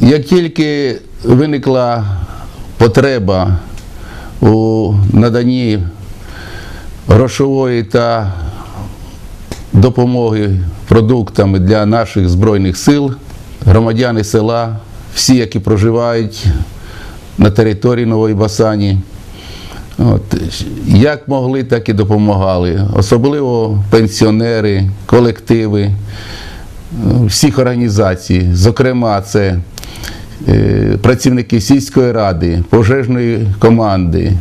як тільки виникла потреба у наданні грошової та допомоги продуктами для наших Збройних сил, громадяни села, всі, які проживають на території Нової Басані, От, як могли, так і допомагали. Особливо пенсіонери, колективи всіх організацій. Зокрема, це е, працівники сільської ради, пожежної команди,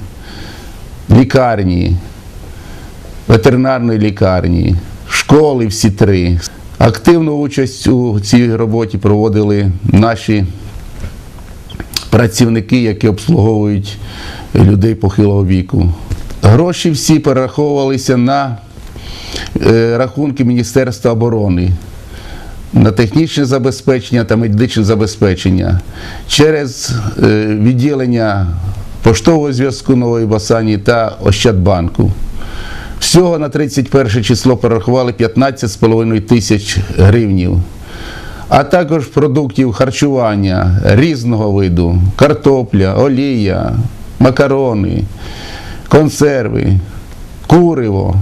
лікарні, ветеринарної лікарні, школи всі три. Активну участь у цій роботі проводили наші працівники, які обслуговують людей похилого віку. Гроші всі перераховувалися на е, рахунки Міністерства оборони. На технічне забезпечення та медичне забезпечення через е, відділення поштового зв'язку Нової Басані та Ощадбанку. Всього на 31 число перерахували 15,5 тисяч гривнів а також продуктів харчування різного виду: картопля, олія, макарони, консерви, куриво,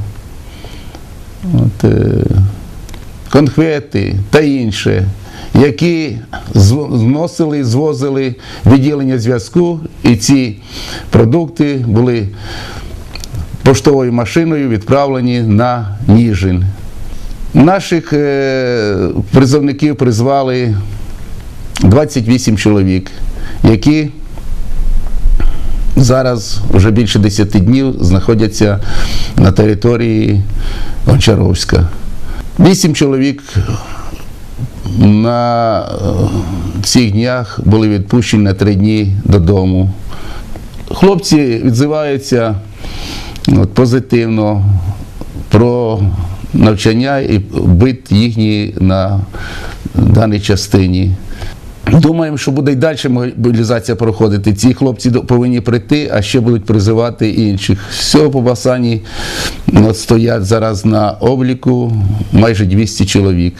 от, е, конфети та інше, які зносили звозили відділення зв'язку, і ці продукти були поштовою машиною відправлені на Ніжин. Наших е, призовників призвали 28 чоловік, які зараз вже більше 10 днів знаходяться на території Гончаровська. Вісім чоловік на е, цих днях були відпущені на три дні додому. Хлопці відзиваються от, позитивно про навчання і бит їхній на даній частині. Думаємо, що буде й далі мобілізація проходити. Ці хлопці повинні прийти, а ще будуть призивати інших. Всього по Басані от, стоять зараз на обліку майже 200 чоловік.